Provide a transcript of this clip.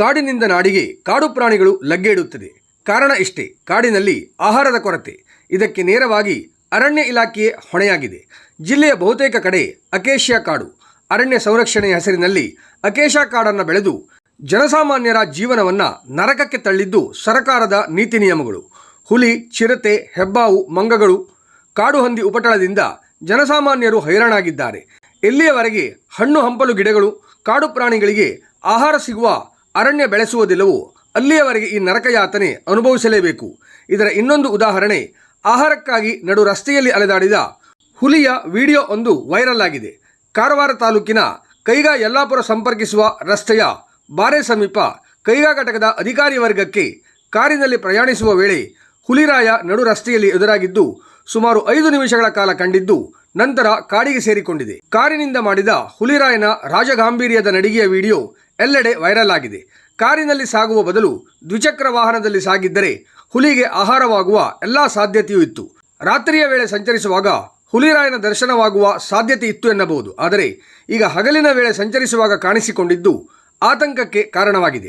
ಕಾಡಿನಿಂದ ನಾಡಿಗೆ ಕಾಡು ಪ್ರಾಣಿಗಳು ಲಗ್ಗೆ ಇಡುತ್ತದೆ ಕಾರಣ ಇಷ್ಟೇ, ಕಾಡಿನಲ್ಲಿ ಆಹಾರದ ಕೊರತೆ. ಇದಕ್ಕೆ ನೇರವಾಗಿ ಅರಣ್ಯ ಇಲಾಖೆಯೇ ಹೊಣೆಯಾಗಿದೆ. ಜಿಲ್ಲೆಯ ಬಹುತೇಕ ಕಡೆ ಅಕೇಶಿಯಾ ಕಾಡು. ಅರಣ್ಯ ಸಂರಕ್ಷಣೆಯ ಹೆಸರಿನಲ್ಲಿ ಅಕೇಶಾ ಕಾಡನ್ನು ಬೆಳೆದು ಜನಸಾಮಾನ್ಯರ ಜೀವನವನ್ನು ನರಕಕ್ಕೆ ತಳ್ಳಿದ್ದು ಸರಕಾರದ ನೀತಿ ನಿಯಮಗಳು. ಹುಲಿ, ಚಿರತೆ, ಹೆಬ್ಬಾವು, ಮಂಗಗಳು, ಕಾಡು ಹಂದಿ ಉಪಟಳದಿಂದ ಜನಸಾಮಾನ್ಯರು ಹೈರಾಣಾಗಿದ್ದಾರೆ. ಎಲ್ಲಿಯವರೆಗೆ ಹಣ್ಣು ಹಂಪಲು ಗಿಡಗಳು, ಕಾಡು ಪ್ರಾಣಿಗಳಿಗೆ ಆಹಾರ ಸಿಗುವ ಅರಣ್ಯ ಬೆಳೆಸುವುದಿಲ್ಲವೋ, ಅಲ್ಲಿಯವರೆಗೆ ಈ ನರಕಯಾತನೆ ಅನುಭವಿಸಲೇಬೇಕು. ಇದರ ಇನ್ನೊಂದು ಉದಾಹರಣೆ, ಆಹಾರಕ್ಕಾಗಿ ನಡು ರಸ್ತೆಯಲ್ಲಿ ಅಲೆದಾಡಿದ ಹುಲಿಯ ವಿಡಿಯೋ ಒಂದು ವೈರಲ್ ಆಗಿದೆ. ಕಾರವಾರ ತಾಲೂಕಿನ ಕೈಗಾ ಯಲ್ಲಾಪುರ ಸಂಪರ್ಕಿಸುವ ರಸ್ತೆಯ ಬಾರೆ ಸಮೀಪ ಕೈಗಾ ಘಟಕದ ಅಧಿಕಾರಿ ವರ್ಗಕ್ಕೆ ಕಾರಿನಲ್ಲಿ ಪ್ರಯಾಣಿಸುವ ವೇಳೆ ಹುಲಿರಾಯ ನಡು ರಸ್ತೆಯಲ್ಲಿ ಎದುರಾಗಿದ್ದು, ಸುಮಾರು ಐದು ನಿಮಿಷಗಳ ಕಾಲ ಕಂಡಿದ್ದು, ನಂತರ ಕಾಡಿಗೆ ಸೇರಿಕೊಂಡಿದೆ. ಕಾರಿನಿಂದ ಮಾಡಿದ ಹುಲಿರಾಯನ ರಾಜಗಾಂಭೀರ್ಯದ ನಡಿಗೆಯ ವಿಡಿಯೋ ಎಲ್ಲೆಡೆ ವೈರಲ್ ಆಗಿದೆ. ಕಾರಿನಲ್ಲಿ ಸಾಗುವ ಬದಲು ದ್ವಿಚಕ್ರ ವಾಹನದಲ್ಲಿ ಸಾಗಿದ್ದರೆ ಹುಲಿಗೆ ಆಹಾರವಾಗುವ ಎಲ್ಲಾ ಸಾಧ್ಯತೆಯೂ ಇತ್ತು. ರಾತ್ರಿಯ ವೇಳೆ ಸಂಚರಿಸುವಾಗ ಹುಲಿರಾಯನ ದರ್ಶನವಾಗುವ ಸಾಧ್ಯತೆ ಇತ್ತು ಎನ್ನಬಹುದು. ಆದರೆ ಈಗ ಹಗಲಿನ ವೇಳೆ ಸಂಚರಿಸುವಾಗ ಕಾಣಿಸಿಕೊಂಡಿದ್ದು ಆತಂಕಕ್ಕೆ ಕಾರಣವಾಗಿದೆ.